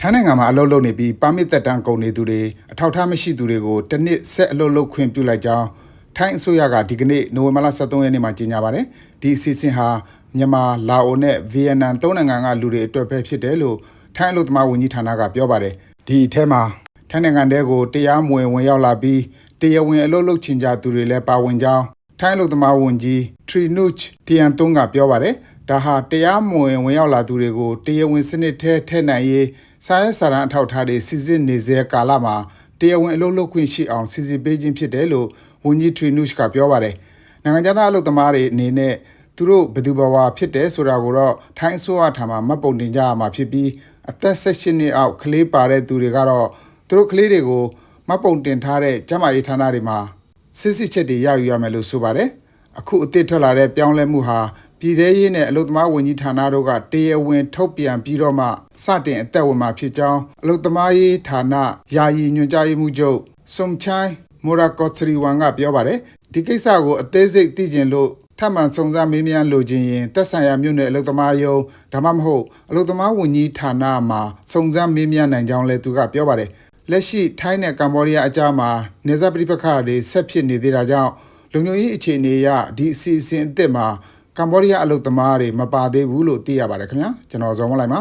ထိုင်းနိုင်ငံမှာအလုပ်လုပ်နေပြီးပါမစ်သက်တမ်းကုန်နေသူတွေအထောက်အထားမရှိသူတွေကိုတစ်နှစ်ဆက်အလုပ်လုပ်ခွင့်ပြုလိုက်ကြောင်းထိုင်းအစိုးရကဒီကနေ့နိုဝင်ဘာလ23ရက်နေ့မှာကြေညာပါတယ်ဒီအစီအစဉ်ဟာမြန်မာလာအိုနဲ့ဗီယက်နမ်သုံးနိုင်ငံကလူတွေအတွက်ပဲဖြစ်တယ်လို့ထိုင်းအလုပ်သမားဝန်ကြီးဌာနကပြောပါတယ်ဒီအထက်မှာထိုင်းနိုင်ငံတဲကိုတရားမဝင်ဝင်ရောက်လာပြီးတရားဝင်အလုပ်လုပ်ချင်ကြသူတွေလည်းပါဝင်ကြောင်းထိုင်းအလုပ်သမားဝန်ကြီး Trinuch Tiantung ကပြောပါတယ် ဒါဟာတရားမဝင်ဝင်ရောက်လာသူတွေကိုတရားဝင်စနစ်ထဲထည့်နိုင်ရေးစာရေးစာတမ်းအထောက်အထားတွေစီစစ်နေစေကာလမှာတရားဝင်အလုပ်လုပ်ခွင့်ရှိအောင်စီစစ်ပေးခြင်းဖြစ်တယ်လို့ဝန်ကြီး Trinuch ကပြောပါတယ်နိုင်ငံသားအလုပ်သမားတွေအနေနဲ့သူတို့ဘယ်သူဘဝဖြစ်တယ်ဆိုတာကိုတော့ထိုင်းအစိုးရထံမှာမှတ်ပုံတင်ကြရမှာဖြစ်ပြီးအသက်16နှစ်အောက်ကလေးပါတဲ့သူတွေကတော့သူတို့ကလေးတွေကိုမှတ်ပုံတင်ထားတဲ့ကျန်းမာရေးဌာနတွေမှာစစ်စစ်ချက်တွေရယူရမယ်လို့ဆိုပါတယ်အခုအသစ်ထွက်လာတဲ့ပြောင်းလဲမှုဟာ ပြည်ထရေးနဲ့အလုသမားဝန်ကြီးဌာနတို့ကတရားဝင်ထုတ်ပြန်ပြီးတော့မှစတင်အသက်ဝင်မှာဖြစ်ကြောင်းအလုသမားရေးဌာနယာယီညွှန်ကြားရေးမှူးချုပ်စုံချိုင်းမိုရာကော့ချရီဝန်ကပြောပါတယ်ဒီကိစ္စကိုအသေးစိတ်သိကျင်လို့ထပ်မံစုံစမ်းမေးမြန်းလိုချင်ရင်သက်ဆိုင်ရာမြို့နယ်အလုသမားယုံဒါမှမဟုတ်အလုသမားဝန်ကြီးဌာနမှာစုံစမ်းမေးမြန်းနိုင်ကြောင်းလည်းသူကပြောပါတယ်လက်ရှိထိုင်းနဲ့ကမ္ဘောဒီးယားအကြားမှာနေဇာပဋိပက္ခတွေဆက်ဖြစ်နေသေးတာကြောင့်လုံခြုံရေးအခြေအနေအရဒီအစီအစဉ်အစ်စ်မှာ ကမ္ဘောဒီးယားအလုသမားတွေမပါသေးဘူးလို့သိရပါတယ်ခင်ဗျာကျွန်တော်ဇော်မလိုက်ပါ